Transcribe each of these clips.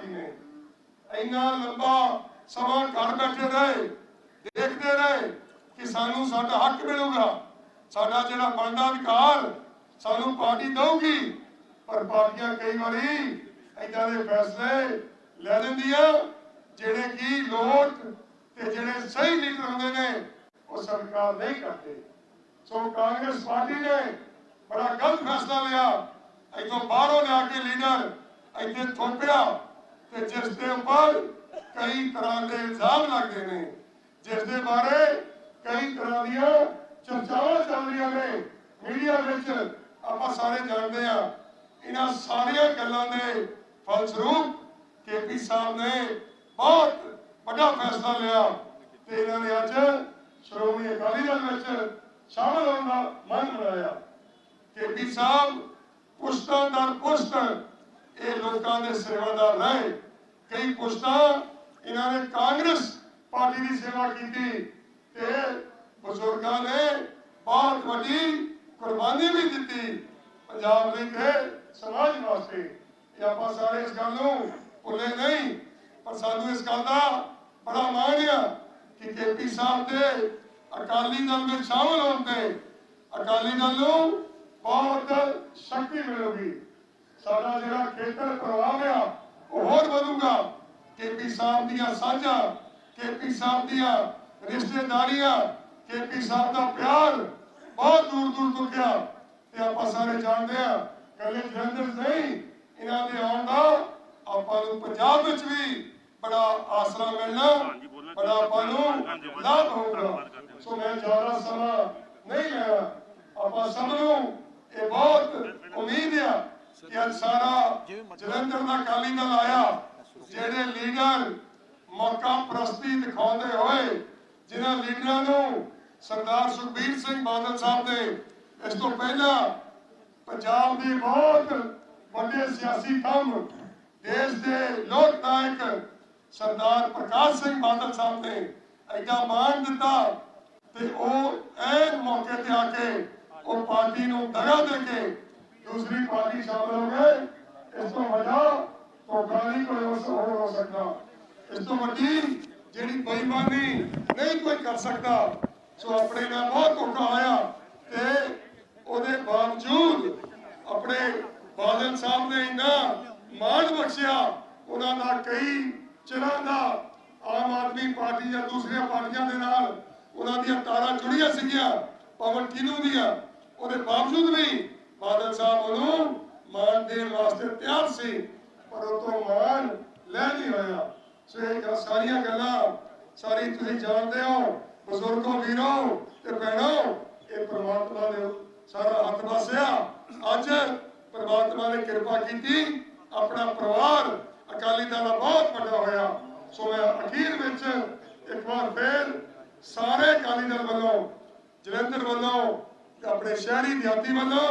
Party ਨੇ। ਇੰਨਾ ਲੰਬਾ ਸਮਾਂ ਘਰ ਬੈਠੇ ਰਹੇ, ਦੇਖਦੇ ਰਹੇ ਕਿ ਸਾਨੂੰ ਸਾਡਾ ਹੱਕ ਮਿਲੂਗਾ। ਸਾਡਾ ਜਿਹੜਾ ਬਣਦਾ ਅਧਿਕਾਰ ਸਾਨੂੰ ਪਾਰਟੀ ਦਊਗੀ। ਪਰ ਪਾਰਟੀਆਂ ਕਈ ਵਾਰੀ ਏਦਾਂ ਦੇ ਫੈਸਲੇ ਲੈ ਲੈਂਦੀਆਂ, ਜਿਹੜੇ ਕਿ ਲੋਕ ਤੇ ਜਿਹੜੇ ਸਹੀ ਲੀਡਰ ਹੁੰਦੇ ਨੇ, ਉਹ ਸਰਕਾਰ ਨਹੀਂ ਕਰਦੇ। ਸੋ ਕਾਂਗਰਸ ਪਾਰਟੀ ਨੇ ਬੜਾ ਗਲਤ ਫੈਸਲਾ ਲਿਆ। ਇੱਥੋਂ ਬਾਹਰੋਂ ਲਿਆ ਕੇ ਲੀਡਰ ਇੱਥੇ ਥੋਪਿਆ। ਤੇ ਜਿਸ ਦੇ ਉੱਪਰ ਕਈ ਤਰ੍ਹਾਂ ਦੇ ਇਲਜ਼ਾਮ ਲੱਗਦੇ ਨੇ, ਜਿਸ ਦੇ ਬਾਰੇ ਕਈ ਤਰ੍ਹਾਂ ਦੀਆਂ ਚਰਚਾਵਾਂ ਚੱਲ ਰਹੀਆਂ ਨੇ। ਮੀਡੀਆ ਵਿੱਚ ਆਪਾਂ ਸਾਰੇ ਜਾਣਦੇ ਆ ਇਹਨਾਂ ਸਾਰੀਆਂ ਗੱਲਾਂ ਦੇ ਫਲਸਰੂਪ ਕੇਪੀ ਸਾਹਿਬ ਨੇ ਬਹੁਤ ਵੱਡਾ ਫੈਸਲਾ ਲਿਆ ਤੇ ਇਹਨਾਂ ਨੇ ਅੱਜ ਸ਼੍ਰੋਮਣੀ ਅਕਾਲੀ ਦਲ ਵਿੱਚ ਸ਼ਾਮਲ ਹੋਣ ਦਾ ਮਨ ਬਣਾਇਆ। ਕੇਪੀ ਸਾਹਿਬ ਪੁਸ਼ਤਾਂ ਦਰ ਪੁਸ਼ਤ ਇਹ ਲੋਕਾਂ ਦੇ ਸੇਵਾਦਾਰ ਰਹੇ ਕਈ ਪੁਸ਼ਤਾਂ ਇਹਨਾਂ ਨੇ ਕਾਂਗਰਸ ਪਾਰਟੀ ਦੀ ਸੇਵਾ ਕੀਤੀ ਤੇ ਬਜ਼ੁਰਗਾਂ ਨੇ ਬਹੁਤ ਵੱਡੀ ਕੁਰਬਾਨੀ ਵੀ ਦਿੱਤੀ। ਪੰਜਾਬ ਲਈ ਤੇ ਸਮਾਜ ਵਾਸਤੇ। ਇਹ ਆਪਾਂ ਸਾਰੇ ਇਸ ਗੱਲ ਨੂੰ ਭੁੱਲੇ ਨਹੀਂ, ਪਰ ਸਾਨੂੰ ਇਸ ਗੱਲ ਦਾ ਬੜਾ ਮਾਣ ਆ ਕਿ ਕੇਪੀ ਸਾਹਿਬ ਦੇ ਅਕਾਲੀ ਦਲ ਵਿੱਚ ਸ਼ਾਮਲ ਹੋਣ ਤੇ ਅਕਾਲੀ ਦਲ ਨੂੰ ਬਹੁਤ ਸ਼ਕਤੀ ਮਿਲੂਗੀ। ਸਾਡਾ ਜਿਹੜਾ ਖੇਤਰ ਪ੍ਰਵਾਹ ਆ ਉਹ ਹੋਰ ਵਧੂਗਾ। ਕੇਪੀ ਸਾਹਿਬ ਦੀਆਂ ਸਾਂਝਾਂ ਕੇਪੀ ਸਾਹਿਬ ਦੀਆਂ ਰਿਸ਼ਤੇਦਾਰੀਆਂ ਕੇਪੀ ਸਾਹਿਬ ਦਾ ਪਿਆਰ ਬਹੁਤ ਦੂਰ ਦੂਰ ਤੱਕ ਗਿਆ। ਤੇ ਆਪਾਂ ਸਾਰੇ ਜਾਣਦੇ ਆ ਕੱਲੇ ਜਲੰਧਰ ਨਹੀਂ ਇਹਨਾਂ ਦੇ ਆਉਣ ਦਾ ਆਪਾਂ ਨੂੰ ਪੰਜਾਬ ਵਿੱਚ ਵੀ ਬੜਾ ਆਸਰਾ ਮਿਲਣਾ ਬੜਾ ਆਪਾਂ ਨੂੰ ਲਾਭ ਹੋਊਗਾ। ਸੋ ਮੈਂ ਜ਼ਿਆਦਾ ਸਮਾਂ ਨਹੀਂ ਲੈਣਾ। ਆਪਾਂ ਸਭ ਨੂੰ ਇਹ ਬਹੁਤ ਉਮੀਦ ਆ ਕਿ ਅੱਜ ਸਾਰਾ ਜਲੰਧਰ ਦਾ ਅਕਾਲੀ ਦਲ ਆਇਆ, ਜਿਹੜੇ ਲੀਡਰ ਮੌਕਾ ਪ੍ਰਸਤੀ ਦਿਖਾਉਂਦੇ ਹੋਏ, ਜਿਨ੍ਹਾਂ ਲੀਡਰਾਂ ਨੂੰ ਸਰਦਾਰ ਸੁਖਬੀਰ ਸਿੰਘ ਬਾਦਲ ਸਾਹਿਬ ਨੇ ਇਸ ਤੋਂ ਪਹਿਲਾਂ ਪੰਜਾਬ ਦੇ ਬਹੁਤ ਵੱਡੇ ਸਿਆਸੀ ਕੰਮ ਦੇਸ਼ ਦੇ ਲੋਕ ਨਾਇਕ ਸਰਦਾਰ ਪ੍ਰਕਾਸ਼ ਸਿੰਘ ਬਾਦਲ ਸਾਹਿਬ ਨੇ ਐਡਾ ਮਾਣ ਦਿੱਤਾ ਤੇ ਉਹ ਐਨ ਮੌਕੇ ਤੇ ਆ ਕੇ ਉਹ ਪਾਰਟੀ ਨੂੰ ਦਗਾ ਦੇ ਕੇ ਦੂਸਰੀ ਪਾਰਟੀ ਸ਼ਾਮਲ ਹੋ ਗਏ, ਇਸ ਤੋਂ ਵੱਡਾ ਧੋਖਾ ਨਹੀਂ ਕੋਈ ਹੋ ਹੋਰ ਹੋ ਸਕਦਾ। ਇਸ ਤੋਂ ਵੱਡੀ ਜਿਹੜੀ ਬੇਈਮਾਨੀ ਨਹੀਂ ਕੋਈ ਕਰ ਸਕਦਾ, ਸੋ ਆਪਣੇ ਨਾਲ ਬਹੁਤ ਧੋਖਾ ਹੋਇਆ ਤੇ ਉਹਦੇ ਬਾਵਜੂਦ ਆਪਣੇ ਬਾਦਲ ਸਾਹਿਬ ਨੇ ਇੰਨਾ ਮਾਣ ਬਖਸ਼ਿਆ, ਉਹਨਾਂ ਦਾ ਕਈ ਚਿਰਾਂ ਦਾ ਆਮ ਆਦਮੀ ਪਾਰਟੀ ਜਾਂ ਦੂਸਰੀਆਂ ਪਾਰਟੀਆਂ ਦੇ ਨਾਲ ਉਹਨਾਂ ਦੀਆਂ ਤਾਰਾਂ ਜੁੜੀਆਂ ਸੀਗੀਆਂ, ਪਵਨ ਕਿਨੂ ਦੀਆਂ, ਉਹਦੇ ਬਾਵਜੂਦ ਵੀ ਬਾਦਲ ਸਾਹਿਬ ਉਹਨੂੰ ਮਾਨ ਦੇਣ ਵਾਸਤੇ ਤਿਆਰ ਸੀ, ਪਰ ਉਹ ਤੋਂ ਮਾਨ ਲੈ ਨਹੀਂ ਹੋਇਆ ਸੋ ਇਹ ਸਾਰੀਆਂ ਗੱਲਾਂ ਸਾਰੀ ਤੁਸੀਂ ਜਾਣਦੇ ਹੋ, ਬਜ਼ੁਰਗੋ, ਵੀਰੋ ਤੇ ਭੈਣੋ, ਇਹ ਪ੍ਰਮਾਤਮਾ ਨੇ ਸਾਰਾ ਹੱਥ ਵਸਿਆ। ਅੱਜ ਪ੍ਰਮਾਤਮਾ ਨੇ ਕਿਰਪਾ ਕੀਤੀ, ਆਪਣਾ ਪਰਿਵਾਰ ਅਕਾਲੀ ਦਲ ਦਾ ਬਹੁਤ ਵੱਡਾ ਹੋਇਆ। ਸੋ ਮੈਂ ਅਖੀਰ ਵਿੱਚ ਇੱਕ ਵਾਰ ਫੇਰ ਸਾਰੇ ਅਕਾਲੀ ਦਲ ਵੱਲੋਂ, ਜਲੰਧਰ ਵੱਲੋਂ ਆਪਣੇ ਸ਼ਹਿਰੀ ਦਿਹਾਤੀ ਵੱਲੋਂ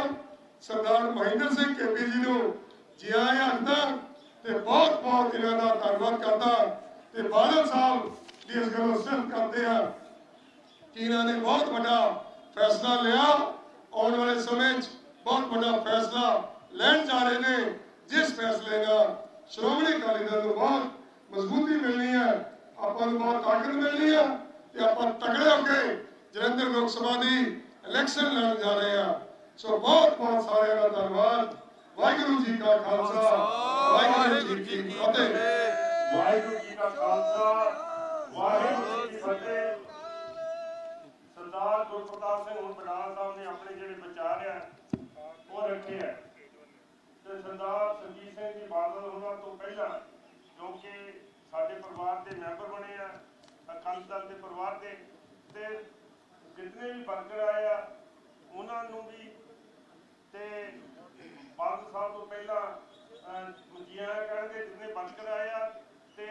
ਸਰਦਾਰ ਮਹਿੰਦਰ ਸਿੰਘ ਕੇਪੀ ਜੀ ਨੂੰ ਜੀ ਆਇਆਂ ਆਖਦਾ ਤੇ ਬਹੁਤ ਬਹੁਤ ਇਹਨਾਂ ਦਾ ਧੰਨਵਾਦ ਕਰਦਾ ਤੇ ਬਾਦਲ ਸਾਹਿਬ ਦੀ ਇਸ ਗੱਲੋਂ ਸਿਫਤ ਕਰਦੇ ਆ ਕਿ ਇਹਨਾਂ ਨੇ ਬਹੁਤ ਵੱਡਾ ਫੈਸਲਾ ਲਿਆ। ਆਉਣ ਵਾਲੇ ਸਮੇਂ 'ਚ ਬਹੁਤ ਵੱਡਾ ਫੈਸਲਾ ਲੈਣ ਜਾ ਰਹੇ ਨੇ। ਜਿਸ ਫੈਸਲੇ ਨਾਲ ਸ਼੍ਰੋਮਣੀ ਅਕਾਲੀ ਦਲ ਨੂੰ ਬਹੁਤ ਮਜ਼ਬੂਤੀ ਮਿਲਣੀ ਹੈ। ਆਪਾਂ ਨੂੰ ਬਹੁਤ ਤਾਕਤ ਮਿਲਣੀ ਹੈ ਤੇ ਆਪਾਂ ਤਕੜੇ ਹੋ ਕੇ ਜਲੰਧਰ ਲੋਕ ਸਭਾ ਦੀ ਇਲੈਕਸ਼ਨ ਲੜਨ ਜਾ ਰਹੇ ਆ ਸੋ ਬਹੁਤ ਬਹੁਤ ਸਾਰਿਆਂ ਦਾ ਧੰਨਵਾਦ। ਵਾਹਿਗੁਰੂ ਜੀ ਕਾ ਖਾਲਸਾ। ਵਾਹਿਗੁਰੂ ਜੀ ਕੀ ਫਤਿਹ। ਵਾਹਿਗੁਰੂ ਜੀ ਕਾ ਖਾਲਸਾ। ਵਾਹਿਗੁਰੂ ਜੀ ਕੀ ਫਤਿਹ। ਸਰਦਾਰ ਗੁਰਪ੍ਰਤਾਪ ਸਿੰਘ ਹੁਣ ਬਡਾਲਾ ਸਾਹਿਬ ਨੇ ਆਪਣੇ ਜਿਹੜੇ ਵਿਚਾਰ ਆ ਉਹ ਰੱਖੇ ਆ। ਤੇ ਸਰਦਾਰ ਸੰਜੀਤ ਸਿੰਘ ਜੀ ਬਾਦਲ ਹੋਣਾ ਤੋਂ ਪਹਿਲਾਂ ਕਿਉਂਕਿ ਸਾਡੇ ਪਰਿਵਾਰ ਦੇ ਮੈਂਬਰ ਬਣੇ ਆ ਅਕਾਲੀ ਦਲ ਦੇ ਪਰਿਵਾਰ ਦੇ ਤੇ ਜਿੰਨੇ ਵੀ ਵਰਕਰ ਆਏ ਆ ਉਹਨਾਂ ਨੂੰ ਵੀ ਤੇ ਬਾਦਲ ਸਾਹਿਬ ਤੋਂ ਪਹਿਲਾਂ ਮਜੀਆਂ ਕਹਿੰਦੇ ਜਿੰਨੇ ਵਰਕਰ ਆਏ ਆ ਤੇ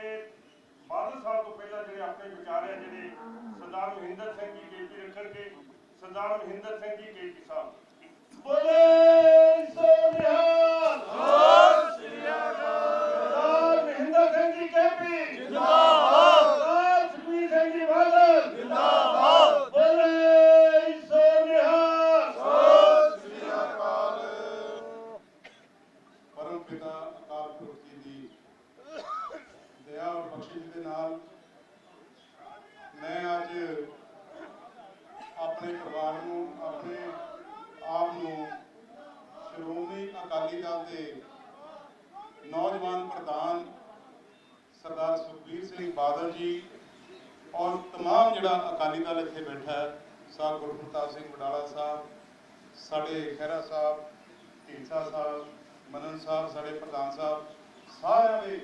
ਬਾਦਲ ਸਾਹਿਬ ਤੋਂ ਪਹਿਲਾਂ ਜਿਹੜੇ ਆਪਣੇ ਵਿਚਾਰ ਆ ਜਿਹੜੇ ਸਰਦਾਰ ਮਹਿੰਦਰ ਸਿੰਘ ਜੀ ਕੇਪੀ ਰੱਖਣਗੇ ਸਰਦਾਰ ਮਹਿੰਦਰ ਸਿੰਘ ਜੀ ਕੇਪੀ ਸਾਹਿਬ। ਬੋਲੇ ਸੋਨਿਹਾਲ ਸਰਦਾਰ ਮਹਿੰਦਰ ਸਿੰਘ ਜੀ ਕੇਪੀ। ਜਿੰਦਾਬਾਦ। ਪੰਜਾਬ ਦੇ ਨੌਜਵਾਨ ਪ੍ਰਧਾਨ ਸਰਦਾਰ ਸੁਖਬੀਰ ਸਿੰਘ ਬਾਦਲ ਜੀ ਔਰ तमाम ਜਿਹੜਾ ਅਕਾਲੀ ਦਲ ਇੱਥੇ ਬੈਠਾ ਹੈ ਸਾਹਿਬ ਗੁਰਪ੍ਰਤਾਪ ਸਿੰਘ ਬਡਾਲਾ ਸਾਹਿਬ, ਸਾਡੇ ਖਹਿਰਾ ਸਾਹਿਬ ਢੀਂਸਾ ਸਾਹਿਬ, ਮਨਨ ਸਾਹਿਬ, ਸਾਡੇ ਪ੍ਰਧਾਨ ਸਾਹਿਬ, ਸਾਰਿਆਂ ਦੇ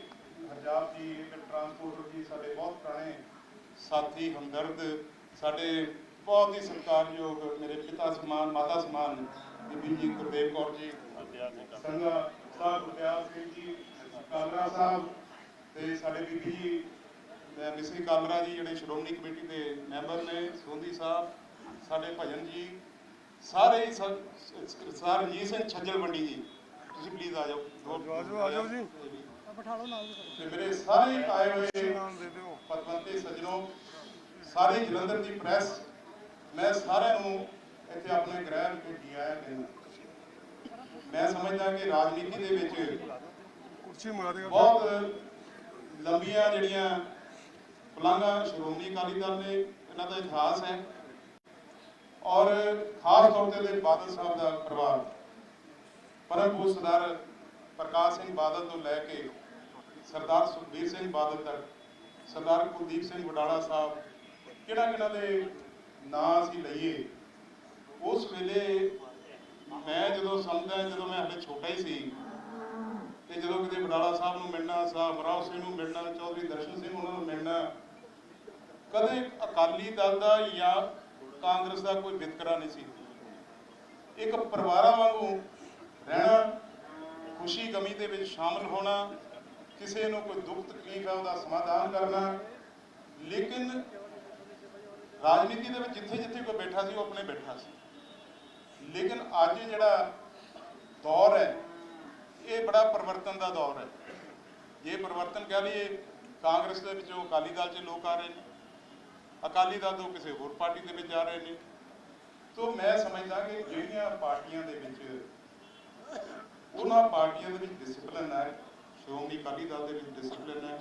ਹਰਜਾਬ ਜੀ ਇੱਕ ਟਰਾਂਸਪੋਰਟਰ ਜੀ ਸਾਡੇ ਬਹੁਤ ਪੁਰਾਣੇ ਸਾਥੀ, ਹਮਦਰਦ, ਸਾਡੇ ਬਹੁਤ ਹੀ ਸਤਿਕਾਰਯੋਗ ਮੇਰੇ ਪਿਤਾ ਸਮਾਨ, ਮਾਤਾ ਸਮਾਨ ਬੀਬੀ ਜੀ ਗੁਰਦੇਵ ਕੌਰ ਜੀ ਸੰਗਾ ਸਾਹਿਬ ਗੁਰਦਿਆਲ ਸਿੰਘ ਜੀ ਕਾਲਰਾ ਸਾਹਿਬ ਤੇ ਸਾਡੇ ਬੀਬੀ ਜੀ ਮਿਸਰੀ ਕਾਲਰਾ ਜੀ ਜਿਹੜੇ ਸ਼੍ਰੋਮਣੀ ਕਮੇਟੀ ਦੇ ਮੈਂਬਰ ਨੇ ਸੋਂਦੀ ਸਾਹਿਬ ਸਾਡੇ ਭਜਨ ਜੀ ਸਾਰੇ ਸਰ ਰਣਜੀਤ ਸਿੰਘ ਛੱਜਲ ਮੰਡੀ ਜੀ। ਤੁਸੀਂ ਪਲੀਜ਼ ਆ ਜਾਓ। ਆਜੋ, ਆਜੋ ਜੀ। ਬਿਠਾ ਲਓ ਨਾਲ ਤੇ ਮੇਰੇ ਸਾਰੇ ਆਏ ਹੋਏ ਪਤਵੰਤੇ ਸੱਜਣੋ ਸਾਰੇ ਜਲੰਧਰ ਦੀ ਪ੍ਰੈਸ ਮੈਂ ਸਾਰਿਆਂ ਨੂੰ ਇੱਥੇ ਆਪਣੇ ਗ੍ਰਹਿ ਜੀ ਆਇਆਂ ਕਹਿੰਦਾ ਮੈਂ ਸਮਝਦਾ ਕਿ ਰਾਜਨੀਤੀ ਦੇ ਵਿੱਚ ਕੁਰਸੀ ਮੰਗਾ ਦੇਗਾ ਬਹੁਤ ਲੰਬੀਆਂ ਜਿਹੜੀਆਂ ਪਲਾਂਘਾਂ ਸ਼੍ਰੋਮਣੀ ਅਕਾਲੀ ਦਲ ਨੇ ਇਹਨਾਂ ਦਾ ਇਤਿਹਾਸ ਹੈ। ਔਰ ਖਾਸ ਤੌਰ ਤੇ ਬਾਦਲ ਸਾਹਿਬ ਦਾ ਪਰਿਵਾਰ। ਪਰਮ ਪੂਜ ਸਰਦਾਰ ਪ੍ਰਕਾਸ਼ ਸਿੰਘ ਬਾਦਲ ਤੋਂ ਲੈ ਕੇ ਸਰਦਾਰ ਸੁਖਬੀਰ ਸਿੰਘ ਬਾਦਲ ਤੱਕ ਸਰਦਾਰ ਕੁਲਦੀਪ ਸਿੰਘ ਵਡਾਲਾ ਸਾਹਿਬ ਕਿਹੜਾ ਕਿਹੜਾ ਦੇ ਨਾਂ ਅਸੀਂ ਲਈਏ ਉਸ ਵੇਲੇ ਮੈਂ ਜਦੋਂ ਸਮਝਦਾ ਜਦੋਂ ਮੈਂ ਹਲੇ ਛੋਟਾ ਹੀ ਸੀ ਤੇ ਜਦੋਂ ਕਿਤੇ ਵਡਾਲਾ ਸਾਹਿਬ ਨੂੰ ਮਿਲਣਾ, ਸਾਹਿਬ ਰਾਓ ਸਿੰਘ ਨੂੰ ਮਿਲਣਾ, ਚੌਧਰੀ ਦਰਸ਼ਨ ਸਿੰਘ ਉਹਨਾਂ ਨੂੰ ਮਿਲਣਾ, ਕਦੇ ਅਕਾਲੀ ਦਲ ਦਾ ਜਾਂ ਕਾਂਗਰਸ ਦਾ ਕੋਈ ਵਿਤਕਰਾ ਨਹੀਂ ਸੀ। ਇੱਕ ਪਰਿਵਾਰਾਂ ਵਾਂਗੂ ਰਹਿਣਾ, ਖੁਸ਼ੀ ਗਮੀ ਦੇ ਵਿੱਚ ਸ਼ਾਮਲ ਹੋਣਾ, ਕਿਸੇ ਨੂੰ ਕੋਈ ਦੁੱਖ ਤਕਲੀਫ ਹੈ ਉਹਦਾ ਸਮਾਧਾਨ ਕਰਨਾ, ਲੇਕਿਨ ਰਾਜਨੀਤੀ ਦੇ ਵਿੱਚ ਜਿੱਥੇ ਜਿੱਥੇ ਕੋਈ ਬੈਠਾ ਸੀ, ਉਹ ਆਪਣੇ ਬੈਠਾ ਸੀ। ਲੇਕਿਨ ਅੱਜ ਜਿਹੜਾ ਦੌਰ ਹੈ, ਇਹ ਬੜਾ ਪਰਿਵਰਤਨ ਦਾ ਦੌਰ ਹੈ। ਇਹ ਪਰਿਵਰਤਨ ਕਹਿ ਲਈਏ, ਕਾਂਗਰਸ ਦੇ ਵਿੱਚੋਂ ਅਕਾਲੀ ਦਲ 'ਚ ਲੋਕ ਆ ਰਹੇ ਨੇ, ਅਕਾਲੀ ਦਲ ਤੋਂ ਕਿਸੇ ਹੋਰ ਪਾਰਟੀ ਦੇ ਵਿੱਚ ਆ ਰਹੇ ਨੇ। ਤੋਂ ਮੈਂ ਸਮਝਦਾ ਕਿ ਜਿਹੜੀਆਂ ਪਾਰਟੀਆਂ ਦੇ ਵਿੱਚ, ਉਹਨਾਂ ਪਾਰਟੀਆਂ ਦੇ ਵਿੱਚ ਡਿਸਪਲਿਨ ਹੈ, ਸ਼੍ਰੋਮਣੀ ਅਕਾਲੀ ਦਲ ਦੇ ਵਿੱਚ ਡਿਸਪਲਿਨ ਹੈ।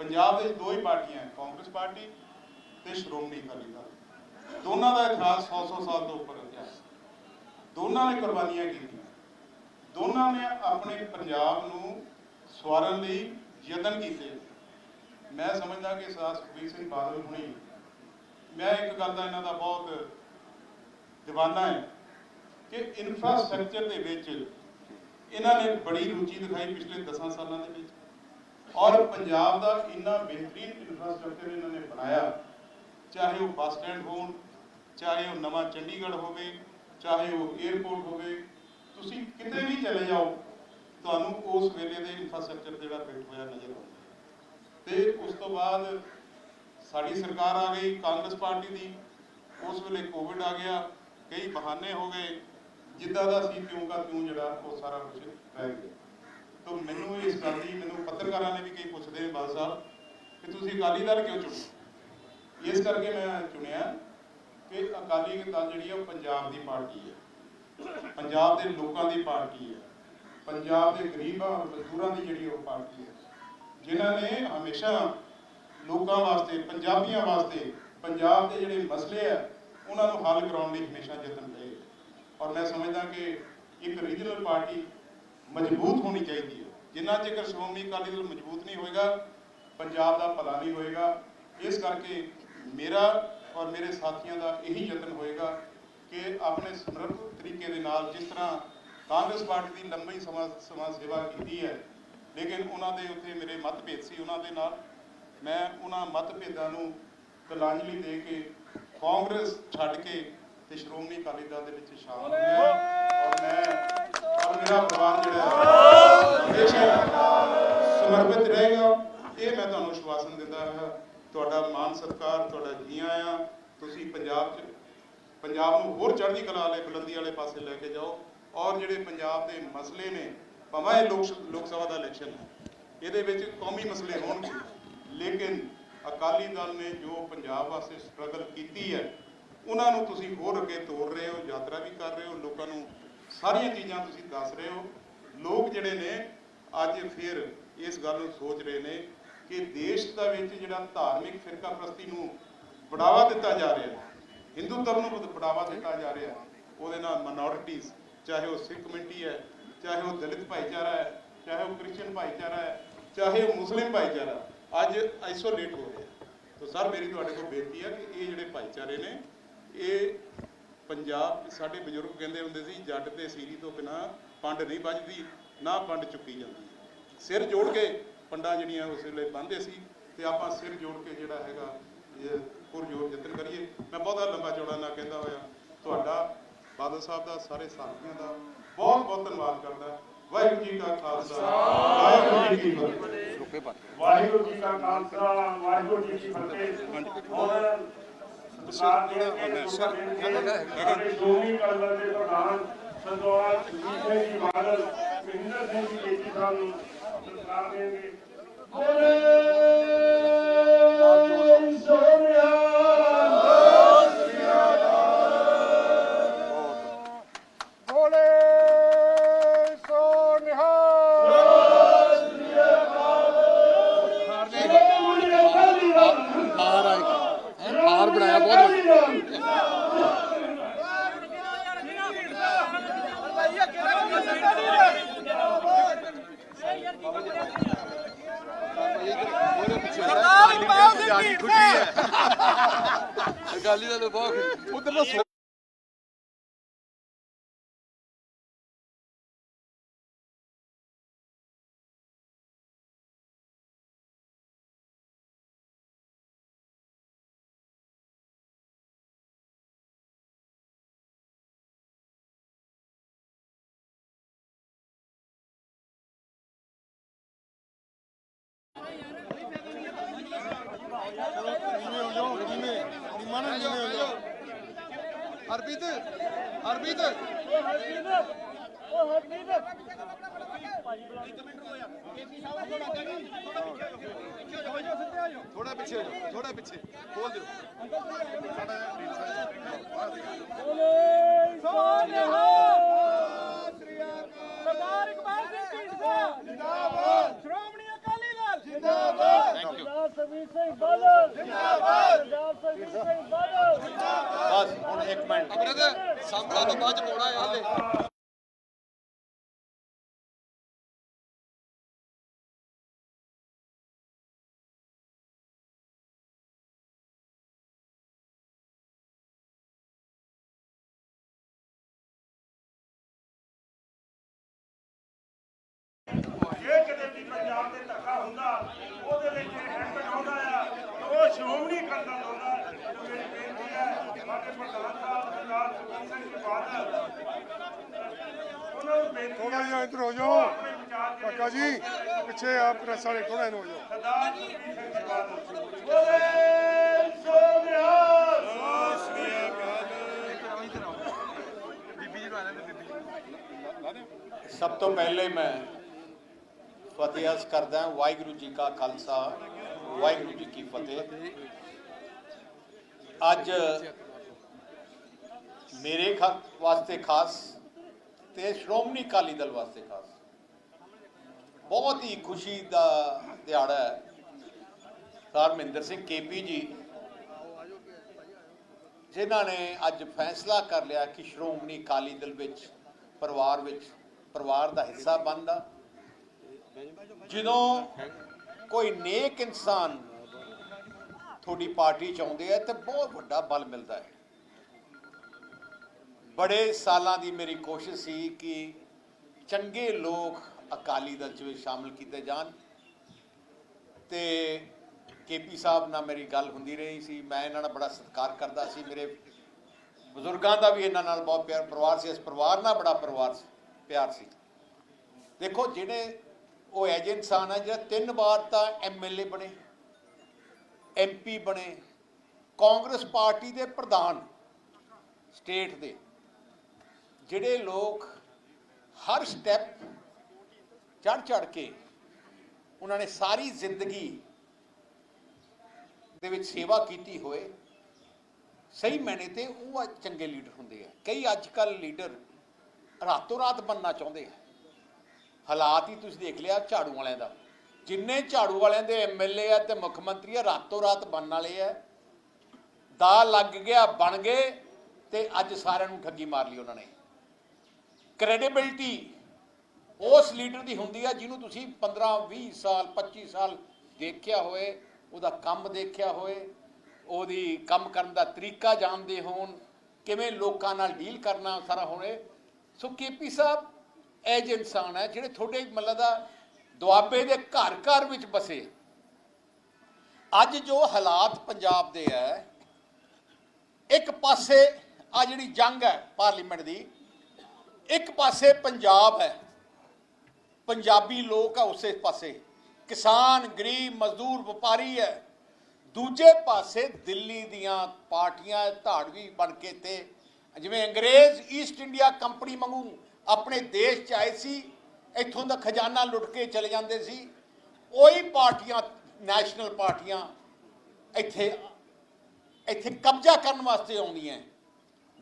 ਪੰਜਾਬ ਦੇ ਵਿੱਚ ਦੋ ਹੀ ਪਾਰਟੀਆਂ ਹੈ, ਕਾਂਗਰਸ ਪਾਰਟੀ ਤੇ ਸ਼੍ਰੋਮਣੀ ਅਕਾਲੀ ਦਲ। ਦੋਨਾਂ ਦਾ ਇਤਿਹਾਸ 100-100 ਸਾਲ ਤੋਂ ਉੱਪਰ ਇਤਿਹਾਸ ਦੋਨਾਂ ਨੇ ਕੁਰਬਾਨੀਆਂ ਕੀਤੀਆਂ। ਦੋਨਾਂ ਨੇ ਆਪਣੇ ਪੰਜਾਬ ਨੂੰ ਸਵਾਰਨ ਲਈ ਯਤਨ ਕੀਤੇ। ਮੈਂ ਸਮਝਦਾ ਕਿ ਸਰਦਾਰ ਸੁਖਬੀਰ ਸਿੰਘ ਬਾਦਲ ਹੁਣੀ, ਮੈਂ ਇੱਕ ਗੱਲ ਦਾ ਇਹਨਾਂ ਦਾ ਬਹੁਤ ਦੀਵਾਨਾ ਹੈ ਕਿ ਇਨਫਰਾਸਟ੍ਰਕਚਰ ਦੇ ਵਿੱਚ ਇਹਨਾਂ ਨੇ ਬੜੀ ਰੁਚੀ ਦਿਖਾਈ ਪਿਛਲੇ 10 ਸਾਲਾਂ ਦੇ ਵਿੱਚ। ਔਰ ਪੰਜਾਬ ਦਾ ਇੰਨਾ ਬਿਹਤਰੀਨ ਇਨਫਰਾਸਟ੍ਰਕਚਰ ਇਹਨਾਂ ਨੇ ਬਣਾਇਆ, ਚਾਹੇ ਉਹ ਬੱਸ ਸਟੈਂਡ ਹੋਣ, ਚਾਹੇ ਉਹ ਨਵਾਂ ਚੰਡੀਗੜ੍ਹ ਹੋਵੇ ਚਾਹੇ ਉਹ 에ਅਰਪੋਰਟ ਹੋਵੇ, ਤੁਸੀਂ ਕਿਤੇ ਵੀ ਚਲੇ ਜਾਓ, ਤੁਹਾਨੂੰ ਉਸ ਵੇਲੇ ਦੇ ਇਨਫਰਾਸਟ੍ਰਕਚਰ ਜਿਹੜਾ ਫਿੱਟ ਹੋਇਆ ਨਜ਼ਰ ਆਉਂਦਾ ਤੇ ਉਸ ਤੋਂ ਬਾਅਦ ਸਾਡੀ ਸਰਕਾਰ ਆ ਗਈ, ਕਾਂਗਰਸ ਪਾਰਟੀ ਦੀ। ਉਸ ਵੇਲੇ ਕੋਵਿਡ ਆ ਗਿਆ, ਕਈ ਬਹਾਨੇ ਹੋ ਗਏ, ਜਿੱਦਾਂ ਦਾ ਸੀ ਕਿਉਂ ਕਾ ਕਿਉਂ ਜਿਹੜਾ ਉਹ ਸਾਰਾ ਕੁਝ ਪੈ ਗਿਆ। ਤਾਂ ਮੈਨੂੰ ਇਸ ਗੱਲ ਦੀ, ਮੈਨੂੰ ਪੱਤਰਕਾਰਾਂ ਨੇ ਵੀ ਕਈ ਪੁੱਛਦੇ ਨੇ ਬਾਦ ਸਾਹਿਬ ਕਿ ਤੁਸੀਂ ਅਕਾਲੀ ਦਲ ਕਿਉਂ ਚੁਣੇ ਇਸ ਕਰਕੇ ਮੈਂ ਚੁਣਿਆ ਕਿ ਅਕਾਲੀ ਦਲ ਜਿਹੜੀ ਹੈ ਉਹ ਪੰਜਾਬ ਦੀ ਪਾਰਟੀ ਹੈ ਪੰਜਾਬ ਦੇ ਲੋਕਾਂ ਦੀ ਪਾਰਟੀ ਹੈ ਪੰਜਾਬ ਦੇ ਗਰੀਬਾਂ ਮਜ਼ਦੂਰਾਂ ਦੀ ਜਿਹੜੀ ਉਹ ਪਾਰਟੀ ਹੈ ਜਿਨ੍ਹਾਂ ਨੇ ਹਮੇਸ਼ਾ ਲੋਕਾਂ ਵਾਸਤੇ, ਪੰਜਾਬੀਆਂ ਵਾਸਤੇ ਪੰਜਾਬ ਦੇ ਜਿਹੜੇ ਮਸਲੇ ਆ, ਉਹਨਾਂ ਨੂੰ ਹੱਲ ਕਰਾਉਣ ਲਈ ਹਮੇਸ਼ਾ ਯਤਨ ਲਏ। ਔਰ ਮੈਂ ਸਮਝਦਾ ਕਿ ਇੱਕ ਰੀਜਨਲ ਪਾਰਟੀ ਮਜ਼ਬੂਤ ਹੋਣੀ ਚਾਹੀਦੀ ਹੈ ਜਿੰਨਾ ਚਿਰ ਸ਼੍ਰੋਮਣੀ ਅਕਾਲੀ ਦਲ ਮਜ਼ਬੂਤ ਨਹੀਂ ਹੋਏਗਾ, ਪੰਜਾਬ ਦਾ ਭਲਾ ਨਹੀਂ ਹੋਏਗਾ। ਇਸ ਕਰਕੇ ਮੇਰਾ ਔਰ ਮੇਰੇ ਸਾਥੀਆਂ ਦਾ ਇਹੀ ਯਤਨ ਹੋਏਗਾ ਕਿ ਆਪਣੇ ਸਮਰੱਥ ਤਰੀਕੇ ਦੇ ਨਾਲ ਜਿਸ ਤਰ੍ਹਾਂ ਕਾਂਗਰਸ ਪਾਰਟੀ ਦੀ ਲੰਬੀ ਸਮਾਂ ਸਮਾਂ ਸੇਵਾ ਕੀਤੀ ਹੈ ਲੇਕਿਨ ਉਹਨਾਂ ਦੇ ਉੱਤੇ ਮੇਰੇ ਮਤਭੇਦ ਸੀ। ਉਹਨਾਂ ਦੇ ਨਾਲ ਮੈਂ ਉਹਨਾਂ ਮਤਭੇਦਾਂ ਨੂੰ ਕਲਾਂਜਲੀ ਦੇ ਕੇ ਕਾਂਗਰਸ ਛੱਡ ਕੇ ਤੇ ਸ਼੍ਰੋਮਣੀ ਅਕਾਲੀ ਦਲ ਦੇ ਵਿੱਚ ਸ਼ਾਮਲ ਹੋਇਆ। ਔਰ ਮੈਂ ਔਰ ਮੇਰਾ ਪਰਿਵਾਰ ਜਿਹੜਾ ਹਮੇਸ਼ਾ ਸਮਰਪਿਤ ਰਹੇਗਾ। ਇਹ ਮੈਂ ਤੁਹਾਨੂੰ ਵਿਸ਼ਵਾਸਨ ਦਿੰਦਾ ਹਾਂ ਤੁਹਾਡਾ ਮਾਨ ਸਤਿਕਾਰ ਤੁਹਾਡਾ ਜੀਆਂ ਆ, ਤੁਸੀਂ ਪੰਜਾਬ 'ਚ, ਪੰਜਾਬ ਨੂੰ ਹੋਰ ਚੜ੍ਹਦੀ ਕਲਾ ਵਾਲੇ, ਬੁਲੰਦੀ ਵਾਲੇ ਪਾਸੇ ਲੈ ਕੇ ਜਾਓ। ਔਰ ਜਿਹੜੇ ਪੰਜਾਬ ਦੇ ਮਸਲੇ ਨੇ, ਭਾਵੇਂ ਇਹ ਲੋਕ ਲੋਕ ਸਭਾ ਦਾ ਇਲੈਕਸ਼ਨ ਹੈ, ਇਹਦੇ ਵਿੱਚ ਕੌਮੀ ਮਸਲੇ ਹੋਣਗੇ ਲੇਕਿਨ ਅਕਾਲੀ ਦਲ ਨੇ ਜੋ ਪੰਜਾਬ ਵਾਸਤੇ ਸਟਰਗਲ ਕੀਤੀ ਹੈ, ਉਹਨਾਂ ਨੂੰ ਤੁਸੀਂ ਹੋਰ ਅੱਗੇ ਤੋੜ ਰਹੇ ਹੋ, ਯਾਤਰਾ ਵੀ ਕਰ ਰਹੇ ਹੋ, ਲੋਕਾਂ ਨੂੰ ਸਾਰੀਆਂ ਚੀਜ਼ਾਂ ਤੁਸੀਂ ਦੱਸ ਰਹੇ ਹੋ। ਲੋਕ ਜਿਹੜੇ ਨੇ, ਅੱਜ ਫਿਰ ਇਸ ਗੱਲ ਨੂੰ ਸੋਚ ਰਹੇ ਨੇ ਕਿ ਦੇਸ਼ ਦਾ ਵਿੱਚ ਜਿਹੜਾ ਧਾਰਮਿਕ ਫਿਰਕਾ ਪ੍ਰਸਤੀ ਨੂੰ ਬੜਾਵਾ ਦਿੱਤਾ ਜਾ ਰਿਹਾ ਹੈ। ਹਿੰਦੂਤਵ ਨੂੰ ਬੜਾਵਾ ਦਿੱਤਾ ਜਾ ਰਿਹਾ ਉਹਦੇ ਨਾਲ ਮਾਈਨੋਰਿਟੀਜ਼ ਚਾਹੇ ਉਹ ਸਿੱਖ ਕਮਿਊਨਿਟੀ ਹੈ, ਚਾਹੇ ਉਹ ਦਲਿਤ ਭਾਈਚਾਰਾ ਹੈ, ਚਾਹੇ ਉਹ ਕ੍ਰਿਸਚੀਅਨ ਭਾਈਚਾਰਾ ਹੈ, ਚਾਹੇ ਉਹ ਮੁਸਲਿਮ ਭਾਈਚਾਰਾ, ਅੱਜ ਆਈਸੋਲੇਟ ਹੋ ਰਿਹਾ ਤੋ ਸਰ, ਮੇਰੀ ਤੁਹਾਡੇ ਕੋਲ ਬੇਨਤੀ ਹੈ ਕਿ ਇਹ ਜਿਹੜੇ ਭਾਈਚਾਰੇ ਨੇ, ਇਹ ਪੰਜਾਬ, ਸਾਡੇ ਬਜ਼ੁਰਗ ਕਹਿੰਦੇ ਹੁੰਦੇ ਸੀ, ਜੱਟ ਤੇ ਸੀਰੀ ਤੋਂ ਬਿਨਾ ਪੰਡ ਨਹੀਂ ਵੱਜਦੀ, ਨਾ ਪੰਡ ਚੁੱਕੀ ਜਾਂਦੀ। ਸਿਰ ਜੋੜ ਕੇ ਪੰਡਾਂ ਜਿਹੜੀਆਂ ਉਸ ਵੇਲੇ ਬੰਨ੍ਹਦੇ ਸੀ ਤੇ ਆਪਾਂ ਸਿਰ ਜੋੜ ਕੇ ਜਿਹੜਾ ਹੈਗਾ ਇਹ ਪੁਰਜੋਰ ਯਤਨ ਕਰੀਏ। ਮੈਂ ਬਹੁਤਾ ਲੰਬਾ ਚੌੜਾ ਨਾ ਕਹਿੰਦਾ ਹੋਇਆ। ਤੁਹਾਡਾ ਬਾਦਲ ਸਾਹਿਬ ਦਾ ਸਾਰੇ ਸਾਥੀਆਂ ਦਾ ਬਹੁਤ ਬਹੁਤ ਧੰਨਵਾਦ ਕਰਦਾ। ਵਾਹਿਗੁਰੂ ਜੀ ਕਾ ਖਾਲਸਾ। ਵਾਹਿਗੁਰੂ ਜੀ ਕੀ ਫਤਿਹ। ਵਾਹਿਗੁਰੂ ਜੀ ਕਾ ਖਾਲਸਾ ਵਾਹਿਗੁਰੂ ਜੀ ਕੀ ਫਤਿਹ। ਹੁਣ ਸਰਕਾਰ ਦੇ ਕੇ ਸਾਡੇ ਸ਼੍ਰੋਮਣੀ ਕਲਬਰ ਦੇ ਪ੍ਰਧਾਨ ਸਿੰਘ ਜੀ ਬਾਦਲ ਮਹਿੰਦਰ ਸਿੰਘ ਜੀ ਕੇਜੀ ਸਾਹਿਬ ਨੂੰ ਸਰਕਾਰ ਦੇਣਗੇ। ਬੋਲੇ ਸੋਨਿਆ ਬੋਲੇ ਸੋ ਨਿਹਾਲ ਹਾਰ ਬਣਾਇਆ ਬਹੁਤ ਅਕਾਲੀ ਦਲ ਦੇ ਬਹੁਤ ਉਧਰ ਦਾ ਨੀਵੇਂ ਹੋ ਜਾਓ ਨੀਵੇਂ ਨਿਮਾਨ ਨੀਵੇਂ ਹੋ! ਜਾਓ ਹਰਪ੍ਰੀਤ ਥੋੜਾ ਪਿੱਛੇ ਹੋ ਥੋੜਾ ਪਿੱਛੇ ਖੋਲ ਦਿਓ ਸਰਦਾਰ ਇਕਬਾਲ ਸਿੰਘ ਢੀਂਡਸਾ। ਜਿੰਦਾਬਾਦ ਸ਼੍ਰੋਮਣੀ ਜਿੰਦਾਬਾਦ। ਸਰਦਾਰ ਸਰਬੀਰ ਸਿੰਘ ਬਾਦਲ। ਜਿੰਦਾਬਾਦ। ਸਰਦਾਰ ਸਰਬੀਰ ਸਿੰਘ ਬਾਦਲ। ਬਸ ਹੁਣ ਇੱਕ ਮਿੰਟ। ਅਮਰਦ ਸੰਭਲਾ ਤੋਂ ਬਾਅਦ ਚ ਪਾਉਣਾ ਹੈ ਹਾਲੇ ਜੇ ਕਿਤੇ ਵੀ ਪੰਜਾਬ ਦੇ ਧੱਕਾ ਹੁੰਦਾ ਉਹਦੇ ਵਿੱਚ ਐਕਟ ਆਉਂਦਾ ਆ ਉਹ ਸ਼੍ਰੋਮਣੀ ਕਰਦਾ ਹੁੰਦਾ ਮੇਰੀ ਬੇਨਤੀ ਹੈ ਸਾਡੇ ਪ੍ਰਧਾਨ ਸਾਹਿਬ ਸਰਦਾਰ ਸੁਖਬੀਰ ਸਿੰਘ ਜੀ ਬਾਦਲ ਉਹਨਾਂ ਨੂੰ ਬੇਨਤੀ ਥੋੜਾ ਜਿਹਾ ਇੱਧਰ ਹੋ ਜਾਓ। ਕਾਕਾ ਜੀ, ਪਿੱਛੇ ਆ ਪ੍ਰੈਸ ਵਾਲੇ ਥੋੜਾ ਹੋ ਜਾਓ। ਸਰਦਾਰ ਸੁਖਬੀਰ ਸਿੰਘ ਜੀ ਬਾਦਲ ਬੋਲੇ ਸਭ ਤੋਂ ਪਹਿਲੇ ਮੈਂ ਫਤਿਹ ਕਰਦਾ ਵਾਹਿਗੁਰੂ ਜੀ ਕਾ ਖਾਲਸਾ, ਵਾਹਿਗੁਰੂ ਜੀ ਕੀ ਫਤਿਹ। ਅੱਜ ਮੇਰੇ ਵਾਸਤੇ ਖਾਸ ਤੇ ਸ਼੍ਰੋਮਣੀ ਅਕਾਲੀ ਦਲ ਵਾਸਤੇ ਖਾਸ। ਬਹੁਤ ਹੀ ਖੁਸ਼ੀ ਦਾ ਦਿਹਾੜਾ ਹੈ। ਸਰ ਮਹਿੰਦਰ ਸਿੰਘ ਕੇਪੀ ਜੀ, ਜਿਨ੍ਹਾਂ ਨੇ ਅੱਜ ਫੈਸਲਾ ਕਰ ਲਿਆ ਕਿ ਸ਼੍ਰੋਮਣੀ ਅਕਾਲੀ ਦਲ ਵਿੱਚ, ਪਰਿਵਾਰ ਵਿੱਚ, ਪਰਿਵਾਰ ਦਾ ਹਿੱਸਾ ਬਣਦਾ। ਜਦੋਂ ਕੋਈ ਨੇਕ ਇਨਸਾਨ ਤੁਹਾਡੀ ਪਾਰਟੀ ਚ ਆਉਂਦੇ ਆ ਤੇ ਬਹੁਤ ਵੱਡਾ ਬਲ ਮਿਲਦਾ ਹੈ। ਬੜੇ ਸਾਲਾਂ ਦੀ ਮੇਰੀ ਕੋਸ਼ਿਸ਼ ਸੀ ਕਿ ਚੰਗੇ ਲੋਕ ਅਕਾਲੀ ਦਲ ਚ ਵੀ ਸ਼ਾਮਲ ਕੀਤੇ ਜਾਣ ਤੇ ਕੇਪੀ ਸਾਹਿਬ ਨਾਲ ਮੇਰੀ ਗੱਲ ਹੁੰਦੀ ਰਹੀ ਸੀ। ਮੈਂ ਇਹਨਾਂ ਨਾਲ ਬੜਾ ਸਤਿਕਾਰ ਕਰਦਾ ਸੀ। ਮੇਰੇ ਬਜ਼ੁਰਗਾਂ ਦਾ ਵੀ ਇਹਨਾਂ ਨਾਲ ਬਹੁਤ ਪਿਆਰ, ਪਰਿਵਾਰ ਸੀ। ਇਸ ਪਰਿਵਾਰ ਨਾਲ ਬੜਾ ਪਰਿਵਾਰ ਸੀ, ਪਿਆਰ ਸੀ। ਦੇਖੋ, ਜਿਹੜੇ ਉਹ ਐਜੇ ਇਨਸਾਨ ਆ, ਜਿਹੜਾ ਤਿੰਨ ਵਾਰ ਤਾਂ ਐਮਐਲਏ ਬਣੇ ਐਮਪੀ ਬਣੇ, ਕਾਂਗਰਸ ਪਾਰਟੀ ਦੇ ਪ੍ਰਧਾਨ ਸਟੇਟ ਦੇ। ਜਿਹੜੇ ਲੋਕ ਹਰ ਸਟੈਪ ਚੜ ਚੜ ਕੇ ਉਹਨਾਂ ਨੇ ਸਾਰੀ ਜ਼ਿੰਦਗੀ ਦੇ ਵਿੱਚ ਸੇਵਾ ਕੀਤੀ ਹੋਏ, ਸਹੀ ਮੈਨੇ ਤੇ ਉਹ ਚੰਗੇ ਲੀਡਰ ਹੁੰਦੇ ਆ। ਕਈ ਅੱਜ ਕੱਲ ਲੀਡਰ ਰਾਤੋਂ ਰਾਤ ਬੰਨਣਾ ਚਾਹੁੰਦੇ ਆ। ਹਾਲਾਤ ਹੀ ਤੁਸੀਂ ਦੇਖ ਲਿਆ ਝਾੜੂ ਵਾਲਿਆਂ ਦਾ। ਜਿੰਨੇ ਝਾੜੂ ਵਾਲਿਆਂ ਦੇ ਐਮਐਲਏ ਆ ਤੇ ਮੁੱਖ ਮੰਤਰੀ ਆ, ਰਾਤੋਂ ਰਾਤ ਬਣਨ ਵਾਲੇ ਆ। ਦਾ ਲੱਗ ਗਿਆ, ਬਣ ਗਏ ਤੇ ਅੱਜ ਸਾਰਿਆਂ ਨੂੰ ਠੱਗੀ ਮਾਰ ਲਈ ਉਹਨਾਂ ਨੇ। ਕ੍ਰੈਡੀਬਿਲਟੀ ਉਸ ਲੀਡਰ ਦੀ ਹੁੰਦੀ ਆ ਜਿਹਨੂੰ ਤੁਸੀਂ 15 20 ਸਾਲ 25 ਸਾਲ ਦੇਖਿਆ ਹੋਏ ਉਹਦਾ ਕੰਮ ਦੇਖਿਆ ਹੋਏ ਉਹਦੀ ਕੰਮ ਕਰਨ ਦਾ ਤਰੀਕਾ ਜਾਣਦੇ ਹੋਣ, ਕਿਵੇਂ ਲੋਕਾਂ ਨਾਲ ਡੀਲ ਕਰਨਾ ਸਾਰਾ ਹੋਣੇ ਸੋ ਕੇਪੀ ਸਾਹਿਬ ਇਹ ਇਨਸਾਨ ਹੈ ਜਿਹੜੇ ਤੁਹਾਡੇ ਮਤਲਬ ਦਾ ਦੁਆਬੇ ਦੇ ਘਰ ਘਰ ਵਿੱਚ ਬਸੇ। ਅੱਜ ਜੋ ਹਾਲਾਤ ਪੰਜਾਬ ਦੇ ਹੈ ਇੱਕ ਪਾਸੇ ਆ ਜਿਹੜੀ ਜੰਗ ਹੈ ਪਾਰਲੀਮੈਂਟ ਦੀ ਇੱਕ ਪਾਸੇ ਪੰਜਾਬ ਹੈ, ਪੰਜਾਬੀ ਲੋਕ ਆ ਉਸੇ ਪਾਸੇ। ਕਿਸਾਨ, ਗਰੀਬ, ਮਜ਼ਦੂਰ, ਵਪਾਰੀ ਹੈ। ਦੂਜੇ ਪਾਸੇ ਦਿੱਲੀ ਦੀਆਂ ਪਾਰਟੀਆਂ ਧਾੜਵੀ ਬਣ ਕੇ ਤੇ ਜਿਵੇਂ ਅੰਗਰੇਜ਼ ਈਸਟ ਇੰਡੀਆ ਕੰਪਨੀ ਵਾਂਗੂ ਆਪਣੇ ਦੇਸ਼ ਚ ਆਏ ਸੀ, ਇੱਥੋਂ ਦਾ ਖਜ਼ਾਨਾ ਲੁੱਟ ਕੇ ਚਲੇ ਜਾਂਦੇ ਸੀ। ਉਹੀ ਪਾਰਟੀਆਂ, ਨੈਸ਼ਨਲ ਪਾਰਟੀਆਂ ਇੱਥੇ ਇੱਥੇ ਕਬਜ਼ਾ ਕਰਨ ਵਾਸਤੇ ਆਉਂਦੀਆਂ।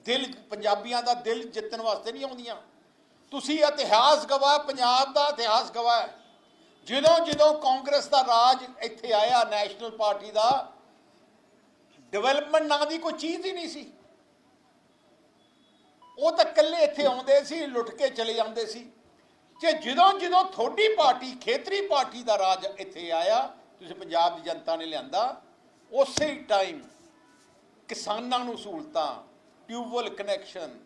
ਦਿਲ ਪੰਜਾਬੀਆਂ ਦਾ ਦਿਲ ਜਿੱਤਣ ਵਾਸਤੇ ਨਹੀਂ ਆਉਂਦੀਆਂ। ਤੁਸੀਂ ਇਤਿਹਾਸ ਗਵਾਹ, ਪੰਜਾਬ ਦਾ ਇਤਿਹਾਸ ਗਵਾਹ ਜਦੋਂ ਜਦੋਂ ਕਾਂਗਰਸ ਦਾ ਰਾਜ ਇੱਥੇ ਆਇਆ, ਨੈਸ਼ਨਲ ਪਾਰਟੀ ਦਾ, ਡਿਵੈਲਪਮੈਂਟ ਨਾਂ ਦੀ ਕੋਈ ਚੀਜ਼ ਹੀ ਨਹੀਂ ਸੀ। ਉਹ ਤਾਂ ਇਕੱਲੇ ਇੱਥੇ ਆਉਂਦੇ ਸੀ, ਲੁੱਟ ਕੇ ਚਲੇ ਜਾਂਦੇ ਸੀ। ਕਿ ਜਦੋਂ ਜਦੋਂ ਤੁਹਾਡੀ ਪਾਰਟੀ, ਖੇਤਰੀ ਪਾਰਟੀ ਦਾ ਰਾਜ ਇੱਥੇ ਆਇਆ, ਤੁਸੀਂ ਪੰਜਾਬ ਦੀ ਜਨਤਾ ਨੇ ਲਿਆਂਦਾ, ਉਸੇ ਟਾਈਮ ਕਿਸਾਨਾਂ ਨੂੰ ਸਹੂਲਤਾਂ ਟਿਊਬਵੈਲ ਕਨੈਕਸ਼ਨ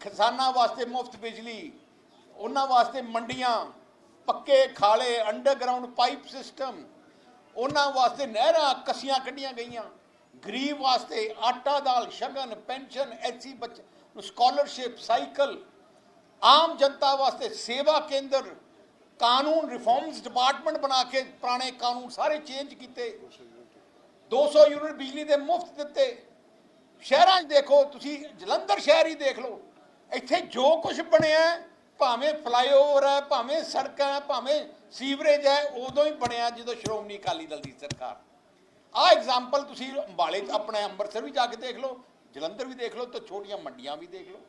ਕਿਸਾਨਾਂ ਵਾਸਤੇ ਮੁਫਤ ਬਿਜਲੀ, ਉਹਨਾਂ ਵਾਸਤੇ ਮੰਡੀਆਂ, ਪੱਕੇ, ਖਾਲੇ ਅੰਡਰਗਰਾਉਂਡ ਪਾਈਪ ਸਿਸਟਮ ਉਹਨਾਂ ਵਾਸਤੇ ਨਹਿਰਾਂ ਕੱਸੀਆਂ ਕੱਢੀਆਂ ਗਈਆਂ। ਗਰੀਬ ਵਾਸਤੇ ਆਟਾ ਦਾਲ, ਸ਼ਗਨ, ਪੈਨਸ਼ਨ, ਐਸੀ ਬੱਚ ਸਕਾਲਰਸ਼ਿਪ ਸਾਈਕਲ ਆਮ ਜਨਤਾ ਵਾਸਤੇ ਸੇਵਾ ਕੇਂਦਰ, ਕਾਨੂੰਨ ਰਿਫਾਰਮਸ ਡਿਪਾਰਟਮੈਂਟ ਬਣਾ ਕੇ ਪੁਰਾਣੇ ਕਾਨੂੰਨ ਸਾਰੇ ਚੇਂਜ ਕੀਤੇ। 200 ਯੂਨਿਟ ਬਿਜਲੀ ਦੇ ਮੁਫਤ ਦਿੱਤੇ। ਸ਼ਹਿਰਾਂ 'ਚ ਦੇਖੋ, ਤੁਸੀਂ ਜਲੰਧਰ ਸ਼ਹਿਰ ਹੀ ਦੇਖ ਲਓ। ਇੱਥੇ ਜੋ ਕੁਝ ਬਣਿਆ ਭਾਵੇਂ ਫਲਾਈਓਵਰ ਹੈ, ਭਾਵੇਂ ਸੜਕਾਂ ਹੈ, ਭਾਵੇਂ ਸੀਵਰੇਜ ਹੈ, ਉਦੋਂ ਹੀ ਬਣਿਆ ਜਦੋਂ ਸ਼੍ਰੋਮਣੀ ਅਕਾਲੀ ਦਲ ਦੀ ਸਰਕਾਰ। ਆਹ ਐਗਜ਼ਾਮਪਲ ਤੁਸੀਂ ਅੰਬਾਲੇ 'ਚ ਆਪਣੇ ਅੰਮ੍ਰਿਤਸਰ ਵੀ ਜਾ ਕੇ ਦੇਖ ਲਓ, ਜਲੰਧਰ ਵੀ ਦੇਖ ਲਓ ਤੇ ਛੋਟੀਆਂ ਮੰਡੀਆਂ ਵੀ ਦੇਖ ਲਓ।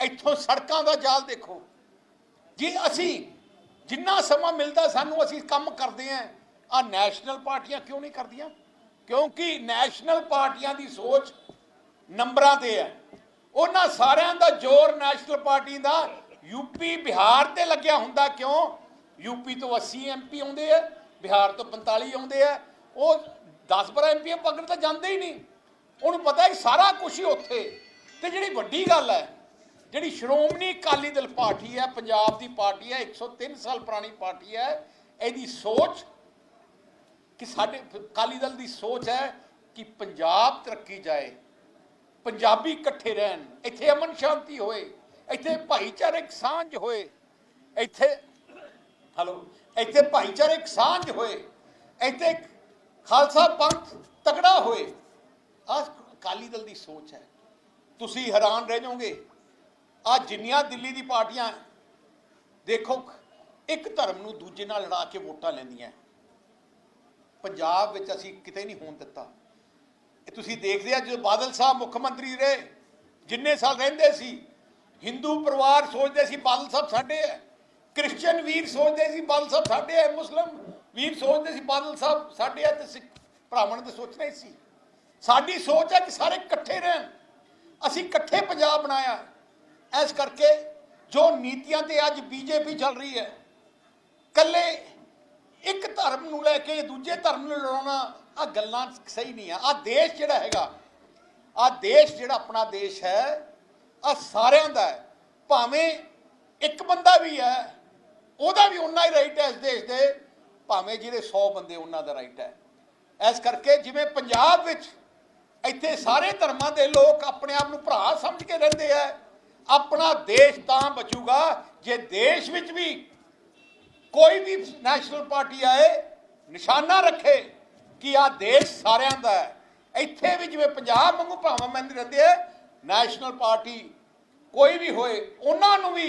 ਇੱਥੋਂ ਸੜਕਾਂ ਦਾ ਜਾਲ ਦੇਖੋ। ਜੀ ਅਸੀਂ ਜਿੰਨਾ ਸਮਾਂ ਮਿਲਦਾ ਸਾਨੂੰ ਅਸੀਂ ਕੰਮ ਕਰਦੇ ਆਂ ਆ ਨੈਸ਼ਨਲ ਪਾਰਟੀਆਂ ਕਿਉਂ ਨਹੀਂ ਕਰਦੀਆਂ? ਕਿਉਂਕਿ ਨੈਸ਼ਨਲ ਪਾਰਟੀਆਂ ਦੀ ਸੋਚ ਨੰਬਰਾਂ ਤੇ ਹੈ। ਉਹਨਾਂ ਸਾਰਿਆਂ ਦਾ ਜ਼ੋਰ ਨੈਸ਼ਨਲ ਪਾਰਟੀ ਦਾ ਯੂਪੀ ਬਿਹਾਰ ਤੇ ਲੱਗਿਆ ਹੁੰਦਾ ਕਿਉਂ? ਯੂਪੀ ਤੋਂ 80 ਐਮਪੀ ਆਉਂਦੇ ਆ, ਬਿਹਾਰ ਤੋਂ 45 ਆਉਂਦੇ ਆ। ਉਹ 10 12 ਐਮਪੀ ਪਕੜ ਤਾਂ ਜਾਂਦੇ ਹੀ ਨਹੀਂ। ਉਹਨੂੰ ਪਤਾ ਹੈ ਸਾਰਾ ਕੁਝ ਹੀ ਉੱਥੇ। ਤੇ ਜਿਹੜੀ ਵੱਡੀ ਗੱਲ ਹੈ, ਜਿਹੜੀ ਸ਼੍ਰੋਮਣੀ ਅਕਾਲੀ ਦਲ ਪਾਰਟੀ ਹੈ, ਪੰਜਾਬ ਦੀ ਪਾਰਟੀ ਹੈ 103 ਸਾਲ ਪੁਰਾਣੀ ਪਾਰਟੀ ਹੈ, ਇਹਦੀ ਸੋਚ ਕਿ ਸਾਡੇ ਅਕਾਲੀ ਦਲ ਦੀ ਸੋਚ ਹੈ ਕਿ ਪੰਜਾਬ ਤਰੱਕੀ ਜਾਏ। ਪੰਜਾਬੀ ਇਕੱਠੇ ਰਹਿਣ, ਇੱਥੇ ਅਮਨ ਸ਼ਾਂਤੀ ਹੋਏ, ਇੱਥੇ ਭਾਈਚਾਰਕ ਸਾਂਝ ਹੋਏ, ਇੱਥੇ, ਹਲੋ, ਇੱਥੇ ਭਾਈਚਾਰਕ ਸਾਂਝ ਹੋਏ, ਇੱਥੇ ਖਾਲਸਾ ਪੰਥ ਤਕੜਾ ਹੋਏ। ਆਹ ਅਕਾਲੀ ਦਲ ਦੀ ਸੋਚ ਹੈ। ਤੁਸੀਂ ਹੈਰਾਨ ਰਹਿ ਜਾਓਗੇ। ਆ ਜਿੰਨੀਆਂ ਦਿੱਲੀ ਦੀ ਪਾਰਟੀਆਂ ਦੇਖੋ, ਇੱਕ ਧਰਮ ਨੂੰ ਦੂਜੇ ਨਾਲ ਲੜਾ ਕੇ ਵੋਟਾਂ ਲੈਂਦੀਆਂ। ਪੰਜਾਬ ਵਿੱਚ ਅਸੀਂ ਕਿਤੇ ਨਹੀਂ ਹੋਣ ਦਿੱਤਾ। ਤੁਸੀਂ ਦੇਖਦੇ ਆ ਜਦੋਂ ਬਾਦਲ ਸਾਹਿਬ ਮੁੱਖ ਮੰਤਰੀ ਰਹੇ, ਜਿੰਨੇ ਸਾਲ ਰਹਿੰਦੇ ਸੀ, ਹਿੰਦੂ ਪਰਿਵਾਰ ਸੋਚਦੇ ਸੀ ਬਾਦਲ ਸਾਹਿਬ ਸਾਡੇ ਹੈ ਕ੍ਰਿਸਚੀਅਨ ਵੀਰ ਸੋਚਦੇ ਸੀ ਬਾਦਲ ਸਾਹਿਬ ਸਾਡੇ ਹੈ, ਮੁਸਲਮ ਵੀਰ ਸੋਚਦੇ ਸੀ ਬਾਦਲ ਸਾਹਿਬ ਸਾਡੇ ਹੈ ਤੇ ਸਿੱਖ ਭਰਾਵਾਂ ਨੇ ਸੋਚਣਾ ਹੀ ਸੀ। ਸਾਡੀ ਸੋਚ ਹੈ ਕਿ ਸਾਰੇ ਇਕੱਠੇ ਰਹਿਣ। ਅਸੀਂ ਇਕੱਠੇ ਪੰਜਾਬ ਬਣਾਇਆ ਇਸ ਕਰਕੇ ਜੋ ਨੀਤੀਆਂ ਤੇ ਅੱਜ ਬੀਜੇਪੀ ਚੱਲ ਰਹੀ ਹੈ ਕੱਲੇ ਇੱਕ ਧਰਮ ਨੂੰ ਲੈ ਕੇ ਦੂਜੇ ਧਰਮ ਨੂੰ ਲੜਾਉਣਾ ਆ ਗੱਲਾਂ ਸਹੀ ਨਹੀਂ ਆ। ਆ ਦੇਸ਼ ਜਿਹੜਾ ਹੈਗਾ ਆ ਦੇਸ਼ ਜਿਹੜਾ ਆਪਣਾ ਦੇਸ਼ ਹੈ ਆ ਸਾਰਿਆਂ ਦਾ ਹੈ। ਭਾਵੇਂ ਇੱਕ ਬੰਦਾ ਵੀ ਹੈ, ਉਹਦਾ ਵੀ ਉਨਾ ਹੀ ਰਾਈਟ ਹੈ ਇਸ ਦੇਸ਼ ਦੇ, ਭਾਵੇਂ ਜਿਹੜੇ 100 ਬੰਦੇ ਉਹਨਾਂ ਦਾ ਰਾਈਟ ਹੈ। ਇਸ ਕਰਕੇ ਜਿਵੇਂ ਪੰਜਾਬ ਵਿੱਚ ਇੱਥੇ ਸਾਰੇ ਧਰਮਾਂ ਦੇ ਲੋਕ ਆਪਣੇ ਆਪ ਨੂੰ ਭਰਾ ਸਮਝ ਕੇ ਰਹਿੰਦੇ ਆ, ਆਪਣਾ ਦੇਸ਼ ਤਾਂ ਬਚੂਗਾ, ਜੇ ਦੇਸ਼ ਵਿੱਚ ਵੀ ਕੋਈ ਵੀ ਨੈਸ਼ਨਲ ਪਾਰਟੀ ਆਏ, ਨਿਸ਼ਾਨਾ ਰੱਖੇ ਕਿ ਆ ਦੇਸ਼ ਸਾਰਿਆਂ ਦਾ ਹੈ। ਇੱਥੇ ਵੀ ਜਿਵੇਂ ਪੰਜਾਬ ਵਾਂਗੂ ਭਾਵਾਂ ਮੰਦ ਰਹਿੰਦੇ ਆ ਨੈਸ਼ਨਲ ਪਾਰਟੀ ਕੋਈ ਵੀ ਹੋਏ, ਉਹਨਾਂ ਨੂੰ ਵੀ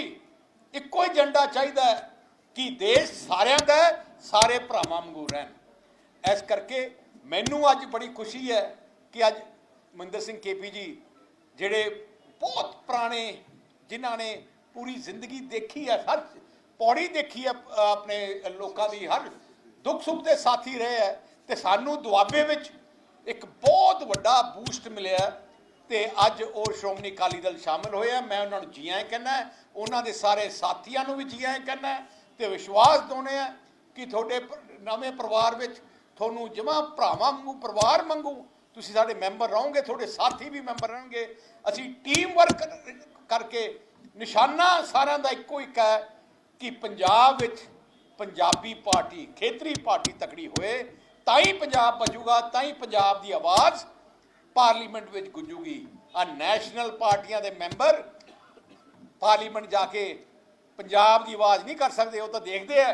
ਇੱਕੋ ਹੀ ਏਜੰਡਾ ਚਾਹੀਦਾ ਹੈ ਕਿ ਦੇਸ਼ ਸਾਰਿਆਂ ਦਾ ਸਾਰੇ ਭਰਾਵਾਂ ਵਾਂਗੂ ਰਹਿਣ। ਇਸ ਕਰਕੇ ਮੈਨੂੰ ਅੱਜ ਬੜੀ ਖੁਸ਼ੀ ਹੈ ਕਿ ਅੱਜ ਮਹਿੰਦਰ ਸਿੰਘ ਕੇਪੀ ਜੀ ਜਿਹੜੇ ਬਹੁਤ ਪੁਰਾਣੇ, ਜਿਨ੍ਹਾਂ ਨੇ ਪੂਰੀ ਜ਼ਿੰਦਗੀ ਦੇਖੀ ਹੈ, ਹਰ ਪੌੜੀ ਦੇਖੀ ਹੈ ਆਪਣੇ ਲੋਕਾਂ ਦੀ ਹਰ, ਦੁੱਖ ਸੁੱਖ ਦੇ ਸਾਥੀ ਰਹੇ ਹੈ ਤੇ ਸਾਨੂੰ ਦੁਆਬੇ ਵਿੱਚ ਇੱਕ ਬਹੁਤ ਵੱਡਾ ਬੂਸਟ ਮਿਲਿਆ ਹੈ ਤੇ ਅੱਜ ਉਹ ਸ਼੍ਰੋਮਣੀ ਅਕਾਲੀ ਦਲ ਸ਼ਾਮਲ ਹੋਇਆ ਮੈਂ ਉਹਨਾਂ ਨੂੰ ਜੀਆਂ ਆਇਆਂ ਕਹਿੰਦਾ, ਉਹਨਾਂ ਦੇ ਸਾਰੇ ਸਾਥੀਆਂ ਨੂੰ ਵੀ ਜੀਆਂ ਕਹਿੰਦਾ ਤੇ ਵਿਸ਼ਵਾਸ ਦੋਨੇ ਆ ਕਿ ਤੁਹਾਡੇ ਨਵੇਂ ਪਰਿਵਾਰ ਵਿੱਚ ਤੁਹਾਨੂੰ ਜਮਾ ਭਰਾਵਾਂ ਵਾਂਗੂ, ਪਰਿਵਾਰ ਵਾਂਗੂ ਤੁਸੀਂ ਸਾਡੇ ਮੈਂਬਰ ਰਹੋਗੇ, ਤੁਹਾਡੇ ਸਾਥੀ ਵੀ ਮੈਂਬਰ ਰਹਿਣਗੇ। ਅਸੀਂ ਟੀਮ ਵਰਕ ਕਰਕੇ ਨਿਸ਼ਾਨਾ ਸਾਰਿਆਂ ਦਾ ਇੱਕੋ ਇੱਕ ਹੈ। ਕਿ ਪੰਜਾਬ ਵਿੱਚ ਪੰਜਾਬੀ ਪਾਰਟੀ, ਖੇਤਰੀ ਪਾਰਟੀ ਤਕੜੀ ਹੋਏ, ਤਾਂ ਹੀ ਪੰਜਾਬ ਬਚੂਗਾ ਤਾਂ ਹੀ ਪੰਜਾਬ ਦੀ ਆਵਾਜ਼ ਪਾਰਲੀਮੈਂਟ ਵਿੱਚ ਗੁੰਜੂਗੀ ਆ ਨੈਸ਼ਨਲ ਪਾਰਟੀਆਂ ਦੇ ਮੈਂਬਰ ਪਾਰਲੀਮੈਂਟ ਜਾ ਕੇ ਪੰਜਾਬ ਦੀ ਆਵਾਜ਼ ਨਹੀਂ ਕਰ ਸਕਦੇ, ਉਹ ਤਾਂ ਦੇਖਦੇ ਆ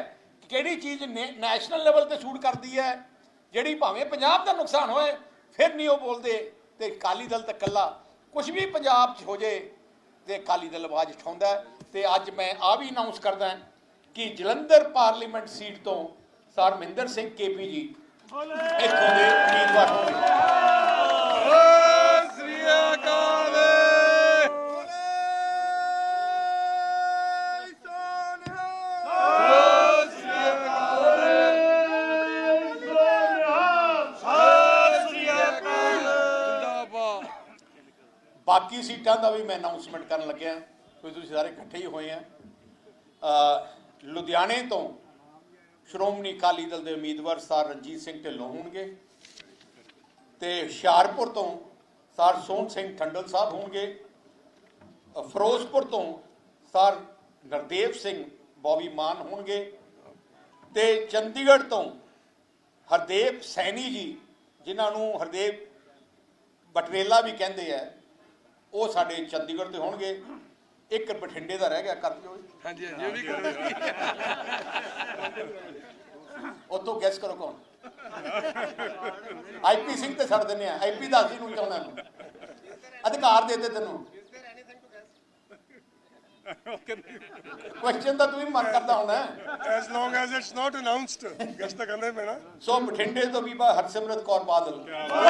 ਕਿਹੜੀ ਚੀਜ਼ ਨੇ- ਨੈਸ਼ਨਲ ਲੈਵਲ ਤੇ ਸ਼ੂਟ ਕਰਦੀ ਹੈ, ਜਿਹੜੀ ਭਾਵੇਂ ਪੰਜਾਬ ਦਾ ਨੁਕਸਾਨ ਹੋਏ, ਫਿਰ ਨਹੀਂ ਉਹ ਬੋਲਦੇ ਤੇ ਅਕਾਲੀ ਦਲ ਤਾਂ ਕੱਲਾ ਕੁਝ ਵੀ ਪੰਜਾਬ 'ਚ ਹੋ ਜੇ ਤੇ ਅਕਾਲੀ ਦਲ ਆਵਾਜ਼ ਉਠਾਉਂਦਾ ਤੇ ਅੱਜ ਮੈਂ ਆ ਵੀ ਅਨਾਉਂਸ ਕਰਦਾ ਕਿ ਜਲੰਧਰ ਪਾਰਲੀਮੈਂਟ ਸੀਟ ਤੋਂ ਸਰ ਮਹਿੰਦਰ ਸਿੰਘ ਕੇਪੀ ਜੀ ਇੱਥੋਂ ਦੇ ਉਮੀਦਵਾਰ ਹੋਣਗੇ। ਬਾਕੀ ਸੀਟਾਂ ਦਾ ਵੀ ਮੈਂ ਅਨਾਉਂਸਮੈਂਟ ਕਰਨ ਲੱਗਿਆ। ਕੋਈ ਤੁਸੀਂ ਸਾਰੇ ਇਕੱਠੇ ਹੀ ਹੋਏ ਆ। ਲੁਧਿਆਣੇ ਤੋਂ ਸ਼੍ਰੋਮਣੀ ਅਕਾਲੀ ਦਲ ਦੇ ਉਮੀਦਵਾਰ ਸਰ ਰਣਜੀਤ ਸਿੰਘ ਢਿੱਲੋਂ ਹੋਣਗੇ ਤੇ ਹੁਸ਼ਿਆਰਪੁਰ ਤੋਂ ਸਰ ਸੋਹਣ ਸਿੰਘ ਠੰਡਲ ਸਾਹਿਬ ਹੋਣਗੇ। ਫਿਰੋਜ਼ਪੁਰ ਤੋਂ ਸਰ ਨਰਦੇਵ ਸਿੰਘ ਬੌਬੀ ਮਾਨ ਹੋਣਗੇ ਤੇ ਚੰਡੀਗੜ੍ਹ ਤੋਂ ਹਰਦੇਵ ਸੈਣੀ ਜੀ, ਜਿਨ੍ਹਾਂ ਨੂੰ ਹਰਦੇਵ ਬਟਰੇਲਾ ਵੀ ਕਹਿੰਦੇ ਆ, ਉਹ ਸਾਡੇ ਚੰਡੀਗੜ੍ਹ ਦੇ ਹੋਣਗੇ। ਇੱਕ ਬਠਿੰਡੇ ਦਾ ਰਹਿ ਗਿਆ ਕਰ ਦਿਓ। ਹਾਂਜੀ ਹਾਂਜੀ ਉਹ ਵੀ ਕਰੋ ਉਤੋਂ ਗੈਸ ਕਰੋ ਕੌਣ? ਆਈਪੀ ਸਿੰਘ ਤੇ ਛੱਡ ਦਿੰਨੇ ਆ। ਆਈਪੀ ਦਾ ਅਸੀਂ ਨੂੰ ਚਾਹੁੰਦਾ ਨੂੰ ਅਧਿਕਾਰ ਦੇ ਦੇ ਤੈਨੂੰ। ਕੁਐਸਚਨ ਤਾਂ ਤੂੰ ਵੀ ਮਨ ਕਰਦਾ ਹੋਣਾ। As long as it's not announced guess ਤਾਂ ਕਹਿੰਦੇ ਪੈਣਾ। ਸੋ ਬਠਿੰਡੇ ਤੋਂ ਬੀਬਾ ਹਰਸਿਮਰਤ ਕੌਰ ਬਾਦਲ। ਜਿੰਦਾਬਾਦ